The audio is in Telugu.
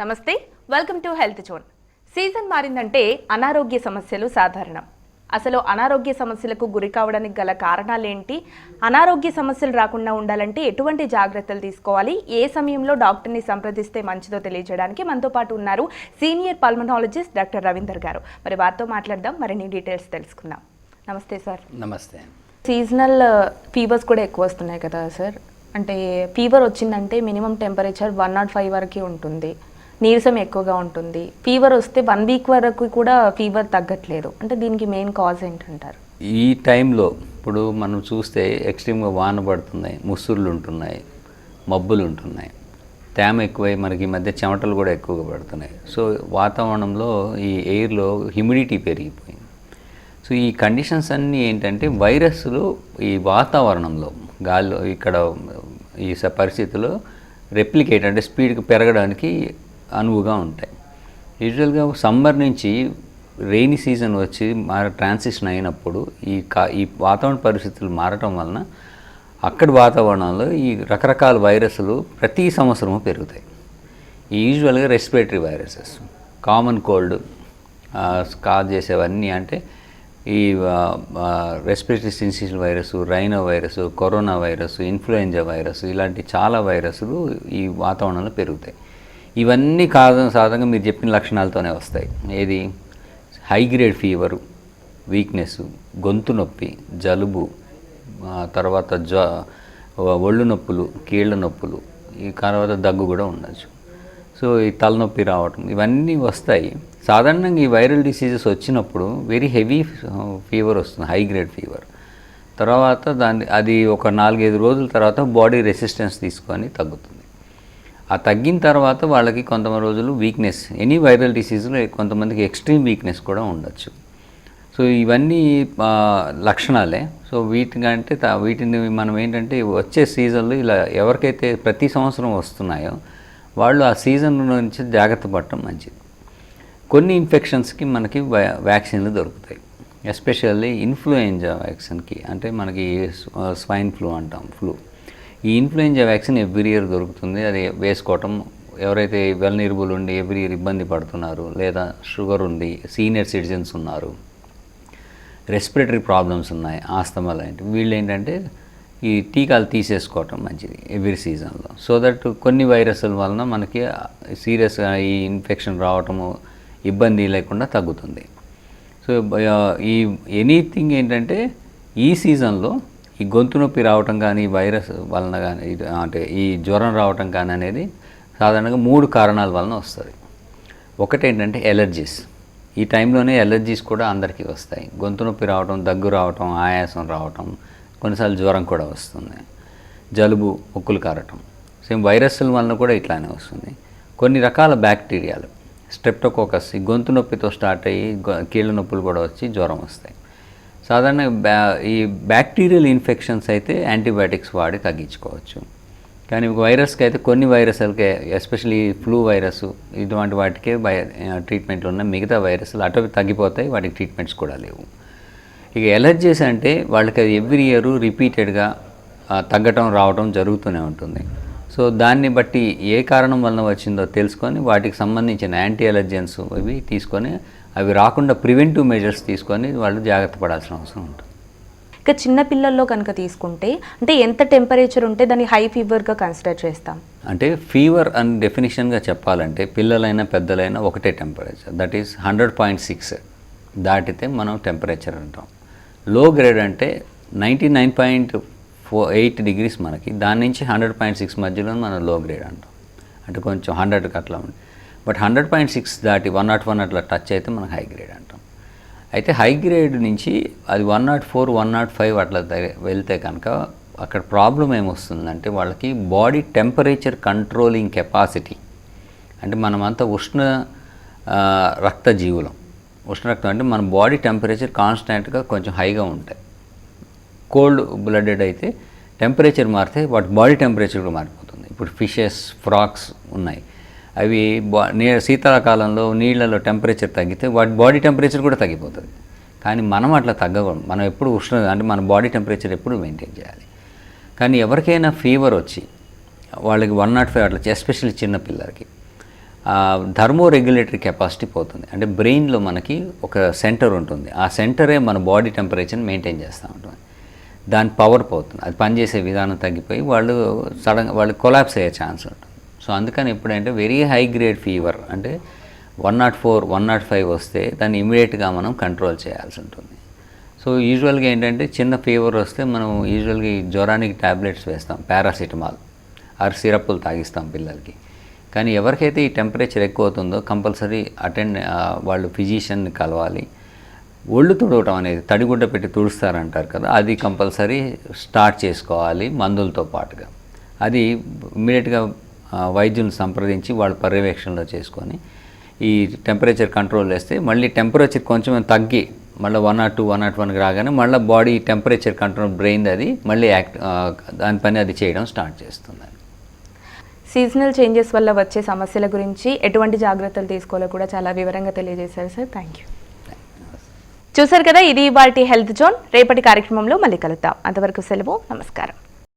నమస్తే welcome to health zone season మారిందంటే అనారోగ్య సమస్యలు సాధారణం. అసలు అనారోగ్య సమస్యలకు గురి కావడానికి గల కారణాలేంటి? అనారోగ్య సమస్యలు రాకుండా ఉండాలంటే ఎటువంటి జాగ్రత్తలు తీసుకోవాలి? ఏ సమయంలో డాక్టర్ని సంప్రదిస్తే మంచిదో తెలియజేయడానికి మనతో పాటు ఉన్నారు సీనియర్ పల్మనాలజిస్ట్ డాక్టర్ రవీందర్ గారు. మరి వారితో మాట్లాడదాం మరిన్ని డీటెయిల్స్ తెలుసుకుందాం. నమస్తే సార్. నమస్తే. సీజనల్ ఫీవర్స్ కూడా ఎక్కువ వస్తున్నాయి కదా సార్. అంటే ఫీవర్ వచ్చిందంటే minimum temperature one nought five వరకే ఉంటుంది. నీరసం ఎక్కువగా ఉంటుంది. ఫీవర్ వస్తే వన్ వీక్ వరకు కూడా ఫీవర్ తగ్గట్లేదు. అంటే దీనికి మెయిన్ కాజ్ ఏంటంటారు? ఈ టైంలో ఇప్పుడు మనం చూస్తే ఎక్స్ట్రీమ్గా వాన పడుతున్నాయి ముసుర్లు ఉంటున్నాయి మబ్బులు ఉంటున్నాయి. తేమ ఎక్కువై మనకి ఈ మధ్య చెమటలు కూడా ఎక్కువగా పడుతున్నాయి. సో వాతావరణంలో ఈ ఎయిర్లో హ్యూమిడిటీ పెరిగిపోయింది. సో ఈ కండిషన్స్ అన్నీ ఏంటంటే వైరస్లు ఈ వాతావరణంలో గాల్లో ఇక్కడ ఈ స- రెప్లికేట్ అంటే స్పీడ్కి పెరగడానికి అనువుగా ఉంటాయి. యూజువల్గా సమ్మర్ నుంచి రెయినీ సీజన్ వచ్చి మార ట్రాన్సిషన్ అయినప్పుడు ఈ కా ఈ వాతావరణ పరిస్థితులు మారటం వలన అక్కడి వాతావరణంలో ఈ రకరకాల వైరస్లు ప్రతి సంవత్సరము పెరుగుతాయి. ఈ యూజువల్గా respiratory viruses common cold cause చేసేవన్నీ అంటే ఈ respiratory syncytial virus rhinovirus coronavirus influenza virus ఇలాంటి చాలా వైరస్లు ఈ వాతావరణంలో పెరుగుతాయి. ఇవన్నీ కాదు సాధంగా మీరు చెప్పిన లక్షణాలతోనే వస్తాయి. ఏది? హై గ్రేడ్ ఫీవరు వీక్నెస్ గొంతు నొప్పి జలుబు తర్వాత జ ఒళ్ళు నొప్పులు కీళ్ళ నొప్పులు ఈ తర్వాత దగ్గు కూడా ఉండొచ్చు. సో ఈ తలనొప్పి రావటం ఇవన్నీ వస్తాయి. సాధారణంగా ఈ వైరల్ డిసీజెస్ వచ్చినప్పుడు వెరీ హెవీ ఫీవర్ వస్తుంది హై గ్రేడ్ ఫీవర్. తర్వాత దాన్ని అది ఒక నాలుగైదు రోజుల తర్వాత బాడీ రెసిస్టెన్స్ తీసుకొని తగ్గుతుంది. ఆ తగ్గిన తర్వాత వాళ్ళకి కొంతమంది రోజులు వీక్నెస్ ఎనీ వైరల్ డిసీజ్లో కొంతమందికి ఎక్స్ట్రీమ్ వీక్నెస్ కూడా ఉండొచ్చు. సో ఇవన్నీ లక్షణాలే. సో వీటికంటే వీటిని మనం ఏంటంటే వచ్చే సీజన్లో ఇలా ఎవరికైతే ప్రతి సంవత్సరం వస్తున్నాయో వాళ్ళు ఆ సీజన్ నుంచి జాగ్రత్త పడటం మంచిది. కొన్ని ఇన్ఫెక్షన్స్కి మనకి వ్యా- వ్యాక్సిన్లు దొరుకుతాయి. ఎస్పెషల్లీ ఇన్ఫ్లుయెంజా వ్యాక్సిన్కి అంటే మనకి స్వైన్ ఫ్లూ అంటాం ఫ్లూ. ఈ ఇన్ఫ్లుయెంజా వ్యాక్సిన్ ఎవ్రీ ఇయర్ దొరుకుతుంది. అది వేసుకోవటం ఎవరైతే వెల్నిరబుల్ ఉండి ఎవ్రీ ఇయర్ ఇబ్బంది పడుతున్నారు లేదా షుగర్ ఉంది సీనియర్ సిటిజన్స్ ఉన్నారు రెస్పిరేటరీ ప్రాబ్లమ్స్ ఉన్నాయి ఆస్తమా లాంటివి వీళ్ళు ఏంటంటే ఈ టీకాలు తీసేసుకోవటం మంచిది ఎవ్రీ సీజన్లో. సో దట్ కొన్ని వైరస్ల వలన మనకి సీరియస్గా ఈ ఇన్ఫెక్షన్ రావటము ఇబ్బంది లేకుండా తగ్గుతుంది. సో ఈ ఎనీథింగ్ ఏంటంటే ఈ సీజన్లో ఈ గొంతు నొప్పి రావటం కానీ వైరస్ వలన కానీ అంటే ఈ జ్వరం రావటం కానీ అనేది సాధారణంగా మూడు కారణాల వలన వస్తుంది. ఒకటి ఏంటంటే ఎలర్జీస్. ఈ టైంలోనే ఎలర్జీస్ కూడా అందరికీ వస్తాయి. గొంతు నొప్పి రావటం దగ్గు రావటం ఆయాసం రావటం కొన్నిసార్లు జ్వరం కూడా వస్తుంది. జలుబు ముక్కులు కారటం. సేమ్ వైరస్ల వలన కూడా ఇట్లానే వస్తుంది. కొన్ని రకాల బ్యాక్టీరియాలు స్ట్రెప్టోకోకస్ ఈ గొంతు నొప్పితో స్టార్ట్ అయ్యి కీళ్ళ నొప్పులు కూడా వచ్చి జ్వరం వస్తాయి. సాధారణ బ్యా ఈ బ్యాక్టీరియల్ ఇన్ఫెక్షన్స్ అయితే యాంటీబయాటిక్స్ వాడి తగ్గించుకోవచ్చు. కానీ వైరస్కి అయితే కొన్ని వైరస్లకే ఎస్పెషలీ ఫ్లూ వైరస్ ఇటువంటి వాటికే బయ ట్రీట్మెంట్లు ఉన్న మిగతా వైరస్లు అటువంటి తగ్గిపోతాయి వాటికి ట్రీట్మెంట్స్ కూడా లేవు. ఇక ఎలర్జీస్ అంటే వాళ్ళకి అది ఎవ్రీ ఇయర్ రిపీటెడ్గా తగ్గటం రావటం జరుగుతూనే ఉంటుంది. సో దాన్ని బట్టి ఏ కారణం వలన వచ్చిందో తెలుసుకొని వాటికి సంబంధించిన యాంటీ ఎలర్జెన్స్ అవి తీసుకొని అవి రాకుండా ప్రివెంటివ్ మెజర్స్ తీసుకొని వాళ్ళు జాగ్రత్త పడాల్సిన అవసరం ఉంటుంది. ఇక చిన్న పిల్లల్లో కనుక తీసుకుంటే అంటే ఎంత టెంపరేచర్ ఉంటే దాన్ని హై ఫీవర్గా కన్సిడర్ చేస్తాం? అంటే ఫీవర్ అని డెఫినేషన్గా చెప్పాలంటే పిల్లలైనా పెద్దలైనా ఒకటే temperature that is hundred point six దాటితే మనం టెంపరేచర్ అంటాం. లో గ్రేడ్ అంటే ninety nine point four eight degrees మనకి దాని నుంచి హండ్రెడ్ పాయింట్ సిక్స్ మధ్యలో మనం లో గ్రేడ్ అంటాం. అంటే కొంచెం హండ్రెడ్కి అట్లా ఉంది. బట్ హండ్రెడ్ పాయింట్ సిక్స్ దాటి వన్ నాట్ వన్ అట్లా టచ్ అయితే మనం హై గ్రేడ్ అంటాం. అయితే హై గ్రేడ్ నుంచి అది one nought four one nought five అట్లా వెళ్తే కనుక అక్కడ ప్రాబ్లం ఏమొస్తుందంటే వాళ్ళకి బాడీ టెంపరేచర్ కంట్రోలింగ్ కెపాసిటీ అంటే మనమంతా ఉష్ణ రక్త జీవులం ఉష్ణ రక్తం అంటే మన బాడీ టెంపరేచర్ కాన్స్టెంట్గా కొంచెం హైగా ఉంటాయి. కోల్డ్ బ్లడెడ్ అయితే టెంపరేచర్ మారితే వాటి బాడీ టెంపరేచర్ కూడా మారిపోతుంది. ఇప్పుడు ఫిషెస్ ఫ్రాక్స్ ఉన్నాయి. అవి బా నీ శీతాకాలంలో నీళ్ళలో టెంపరేచర్ తగ్గితే వాటి బాడీ టెంపరేచర్ కూడా తగ్గిపోతుంది. కానీ మనం అట్లా తగ్గకూడదు. మనం ఎప్పుడు ఉష్ణ అంటే మన బాడీ టెంపరేచర్ ఎప్పుడు మెయింటైన్ చేయాలి. కానీ ఎవరికైనా ఫీవర్ వచ్చి వాళ్ళకి వన్ నాట్ ఫైవ్ అట్లా ఎస్పెషల్లీ చిన్న పిల్లలకి ధర్మో రెగ్యులేటరీ కెపాసిటీ పోతుంది. అంటే బ్రెయిన్లో మనకి ఒక సెంటర్ ఉంటుంది. ఆ సెంటరే మన బాడీ టెంపరేచర్ని మెయింటైన్ చేస్తూ ఉంటుంది. దాని పవర్ పోతుంది. అది పనిచేసే విధానం తగ్గిపోయి వాళ్ళు సడన్ వాళ్ళు కొలాప్స్ అయ్యే ఛాన్స్ ఉంటుంది. సో అందుకని ఎప్పుడంటే వెరీ హై గ్రేడ్ ఫీవర్ అంటే one nought four one nought five వస్తే దాన్ని ఇమీడియట్గా మనం కంట్రోల్ చేయాల్సి ఉంటుంది. సో యూజువల్గా ఏంటంటే చిన్న ఫీవర్ వస్తే మనం యూజువల్గా ఈ జ్వరానికి ట్యాబ్లెట్స్ వేస్తాం పారాసిటమాల్ ఆర్ సిరప్లు తాగిస్తాం పిల్లలకి. కానీ ఎవరికైతే ఈ టెంపరేచర్ ఎక్కువ అవుతుందో కంపల్సరీ అటెండ్ వాళ్ళు ఫిజిషియన్ని కలవాలి. ఒళ్ళు తుడవటం అనేది తడిగుడ్డ పెట్టి తుడుస్తారంటారు కదా అది కంపల్సరీ స్టార్ట్ చేసుకోవాలి మందులతో పాటుగా. అది ఇమీడియట్గా వైద్యుని సంప్రదించి వాళ్ళ పర్యవేక్షణలో చేసుకొని ఈ టెంపరేచర్ కంట్రోల్ చేస్తే మళ్ళీ టెంపరేచర్ కొంచెం తగ్గి మళ్ళీ one nought two one nought వన్కి రాగానే మళ్ళీ బాడీ టెంపరేచర్ కంట్రోల్ బ్రెయిన్ అది మళ్ళీ యాక్ట్ దాని పని అది చేయడం స్టార్ట్ చేస్తుంది. సీజనల్ చేంజెస్ వల్ల వచ్చే సమస్యల గురించి ఎటువంటి జాగ్రత్తలు తీసుకోవాలో కూడా చాలా వివరంగా తెలియజేశారు సార్ థ్యాంక్ యూ చూసారు కదా ఇది వాటి హెల్త్ జోన్ రేపటి కార్యక్రమంలో మళ్ళీ కలుద్దాం. అంతవరకు సెలవు నమస్కారం.